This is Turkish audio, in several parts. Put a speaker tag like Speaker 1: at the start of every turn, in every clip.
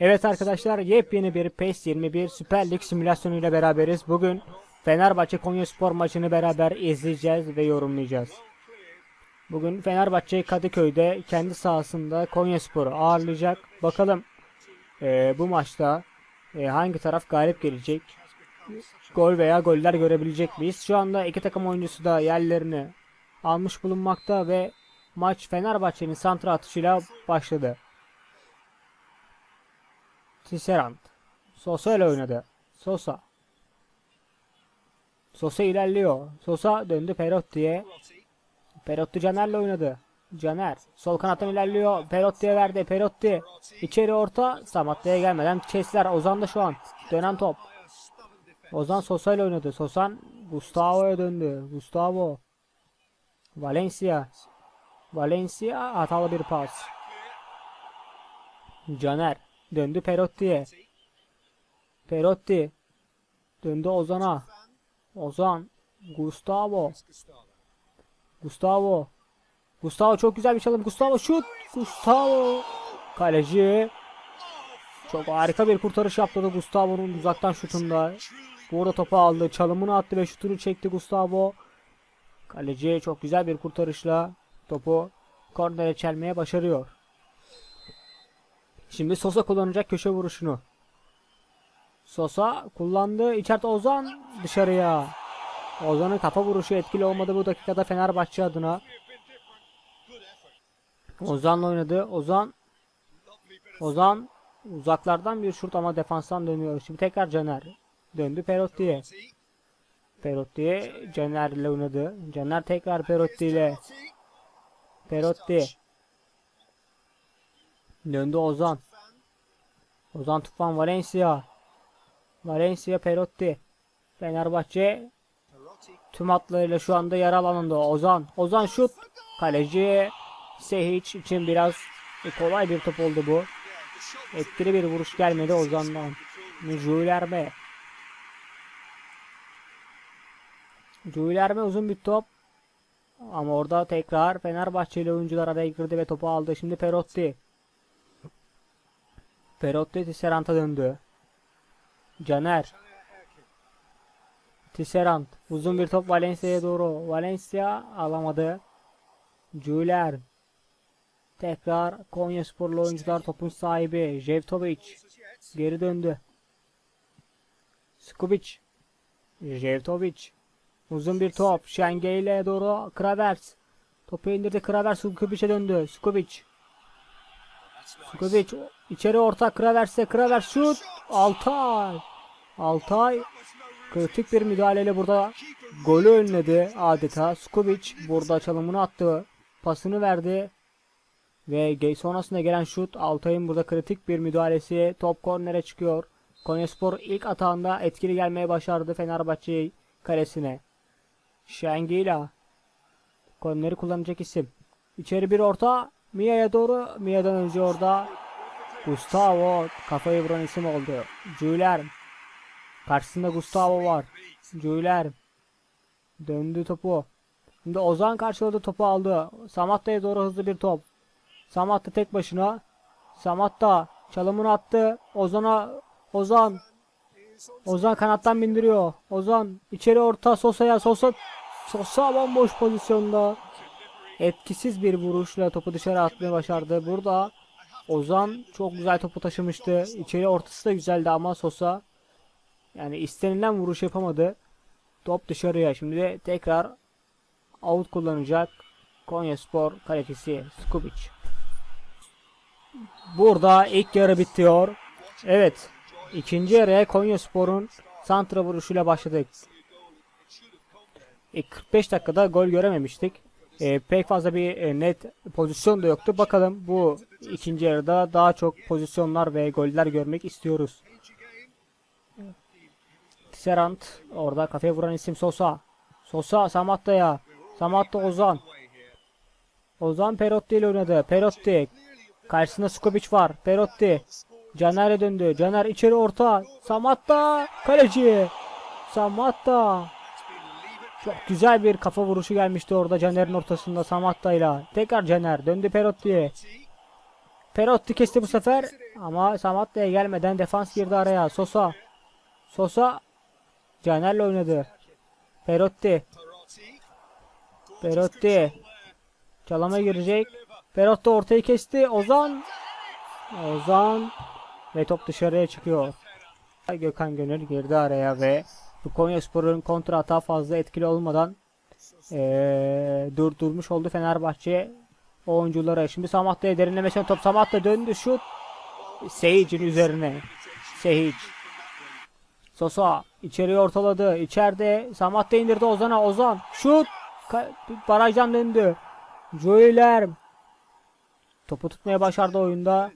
Speaker 1: Evet arkadaşlar yepyeni bir PES 21 Süper Lig simülasyonu ile beraberiz. Bugün Fenerbahçe Konyaspor maçını beraber izleyeceğiz ve yorumlayacağız. Bugün Fenerbahçe Kadıköy'de kendi sahasında Konyaspor'u ağırlayacak. Bakalım eee, bu maçta eee, hangi taraf galip gelecek? Gol veya goller görebilecek miyiz? Şu anda iki takım oyuncusu da yerlerini almış bulunmakta ve maç Fenerbahçe'nin santra atışıyla başladı. Tisserand. Sosa ile oynadı. Sosa. Sosa ilerliyor. Sosa döndü Perotti'ye. Perotti Caner'le oynadı. Caner. Sol kanattan ilerliyor. Perotti'ye verdi. Perotti. içeri orta. Samatta'ya gelmeden kestiler. Ozan da şu an. Dönen top. Ozan Sosa ile oynadı. Sosan Gustavo'ya döndü. Gustavo. Valencia. Valencia hatalı bir pas. Caner. Döndü Perotti'ye. Perotti. Döndü Ozan'a. Ozan. Gustavo. Gustavo. Gustavo çok güzel bir çalım. Gustavo şut. Gustavo. Kaleci. Çok harika bir kurtarış yaptı Gustavo'nun uzaktan şutunda. Bu arada topu aldı. Çalımını attı ve şutunu çekti Gustavo. Kaleci çok güzel bir kurtarışla topu kornere çelmeye başarıyor. Şimdi Sosa kullanacak köşe vuruşunu. Sosa kullandı. İçeride Ozan dışarıya. Ozan'ın kafa vuruşu etkili olmadı bu dakikada Fenerbahçe adına. Ozan'la oynadı. Ozan Ozan uzaklardan bir şut ama defanstan dönüyor. Şimdi tekrar Caner. Döndü Perotti'ye. Perotti Caner ile oynadı. Caner tekrar Perotti ile. Perotti. Döndü Ozan. Ozan Tufan Valencia. Valencia Perotti. Fenerbahçe tüm hatlarıyla şu anda yer alanında. Ozan. Ozan şut. Kaleci Sehiç için biraz kolay bir top oldu bu. Etkili bir vuruş gelmedi Ozan'dan. Juilerme. Juilerme uzun bir top. Ama orada tekrar Fenerbahçeli oyuncular araya girdi ve topu aldı. Şimdi Perotti. Perotti Tisserant'a döndü. Caner. Tisserant. Uzun bir top Valencia'ya doğru. Valencia alamadı. Juler. Tekrar Konya sporlu oyuncular topun sahibi. Jevtovic. Geri döndü. Skubic. Jevtovic. Uzun bir top. Şengeyle doğru Kravers. Topu indirdi Kravers Skubic'e döndü. Skubic. Skubic içeri orta Kravers'e Kravers şut. Altay. Altay kritik bir müdahaleyle burada golü önledi adeta. Skubic burada çalımını attı. Pasını verdi. Ve sonrasında gelen şut Altay'ın burada kritik bir müdahalesi. Top kornere çıkıyor. Konyaspor ilk atağında etkili gelmeye başardı Fenerbahçe kalesine. Şengila. Korneri kullanacak isim. İçeri bir orta. Mia'ya doğru. Mia'dan önce orada Gustavo kafayı vuran isim oldu. Juler. Karşısında Gustavo var. Juler. Döndü topu. Şimdi Ozan karşıladı topu aldı. Samatta'ya doğru hızlı bir top. Samatta tek başına. Samatta çalımını attı. Ozan'a Ozan Ozan kanattan bindiriyor. Ozan içeri orta Sosa'ya Sosa Sosa bomboş pozisyonda etkisiz bir vuruşla topu dışarı atmayı başardı. Burada Ozan çok güzel topu taşımıştı. İçeri ortası da güzeldi ama Sosa yani istenilen vuruş yapamadı. Top dışarıya. Şimdi de tekrar out kullanacak Konyaspor kalecisi Skubic. Burada ilk yarı bitiyor. Evet. ikinci yarıya Konyaspor'un santra vuruşuyla başladık. İlk 45 dakikada gol görememiştik. Ee, pek fazla bir e, net pozisyon da yoktu. Bakalım bu ikinci yarıda daha çok pozisyonlar ve goller görmek istiyoruz. Serant orada kafeye vuran isim Sosa. Sosa Samatta'ya. Samatta Ozan. Ozan Perotti ile oynadı. Perotti. Karşısında Skubic var. Perotti. Caner'e döndü. Caner içeri orta. Samatta. Kaleci. Samatta. Çok güzel bir kafa vuruşu gelmişti orada Caner'in ortasında Samatta'yla. Tekrar Caner. Döndü Perotti'ye. Perotti kesti bu sefer ama Samatta'ya gelmeden defans girdi araya. Sosa. Sosa Caner'le oynadı. Perotti. Perotti. Çalama girecek. Perotti ortayı kesti. Ozan. Ozan. Ve top dışarıya çıkıyor. Gökhan Gönül girdi araya ve bu Konyaspor'un kontra hata fazla etkili olmadan eee durdurmuş oldu Fenerbahçe oyuncuları. Şimdi Samatta'ya derinlemesine top Samatta döndü şut. Seyic'in üzerine. Seyic. Sosa içeriye ortaladı. İçeride Samatta indirdi Ozan'a. Ozan şut. Ka- barajdan döndü. Joyler topu tutmaya başardı oyunda.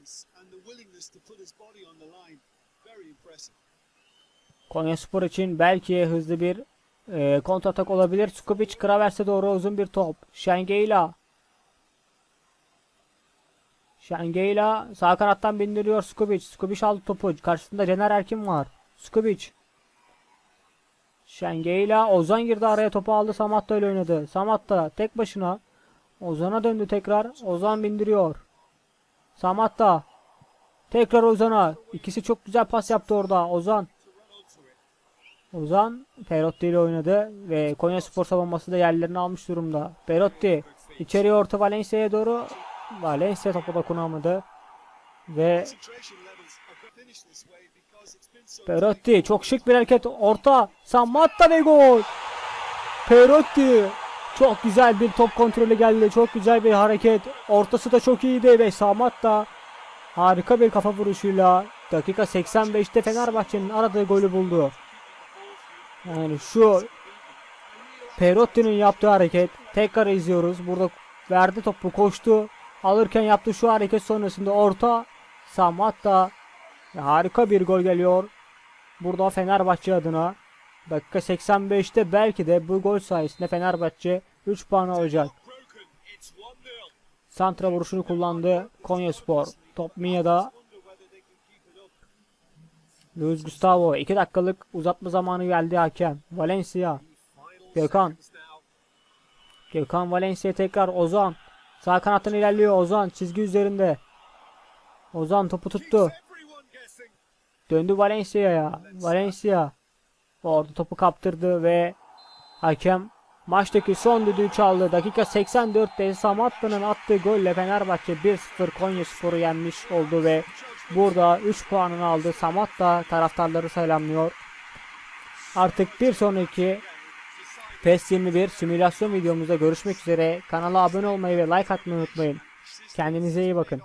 Speaker 1: Konyaspor için belki hızlı bir e, kontratak olabilir. Skubic Kravers'e doğru uzun bir top. Şengeyla. Şengeyla sağ kanattan bindiriyor Skubic. Skubic aldı topu. Karşısında Cener Erkin var. Skubic. Şengeyla Ozan girdi araya topu aldı. Samatta ile oynadı. Samatta tek başına. Ozan'a döndü tekrar. Ozan bindiriyor. Samatta. Tekrar Ozan'a. İkisi çok güzel pas yaptı orada. Ozan. Ozan Perotti ile oynadı ve Konya Spor savunması da yerlerini almış durumda. Perotti içeriye orta Valencia'ya doğru. Valencia topa dokunamadı. Ve Perotti çok şık bir hareket. Orta Samatta ve gol. Perotti çok güzel bir top kontrolü geldi. Çok güzel bir hareket. Ortası da çok iyiydi ve Samatta harika bir kafa vuruşuyla dakika 85'te Fenerbahçe'nin aradığı golü buldu. Yani şu Perotti'nin yaptığı hareket tekrar izliyoruz. Burada verdi topu koştu. Alırken yaptığı şu hareket sonrasında orta Samatta harika bir gol geliyor. Burada Fenerbahçe adına dakika 85'te belki de bu gol sayesinde Fenerbahçe 3 puan alacak.
Speaker 2: broken. It's 1-0.
Speaker 1: Santra vuruşunu kullandı Konyaspor. Top Mia'da Luis Gustavo 2 dakikalık uzatma zamanı geldi hakem. Valencia. Gökhan. Gökhan Valencia tekrar Ozan. Sağ kanattan ilerliyor Ozan çizgi üzerinde. Ozan topu tuttu. Döndü Valencia'ya. Valencia orada topu kaptırdı ve hakem maçtaki son düdüğü çaldı. Dakika 84'te Samatta'nın attığı golle Fenerbahçe 1-0 Konyaspor'u yenmiş oldu ve burada 3 puanını aldı. Samatta taraftarları selamlıyor. Artık bir sonraki PES 21 simülasyon videomuzda görüşmek üzere. Kanala abone olmayı ve like atmayı unutmayın. Kendinize iyi bakın.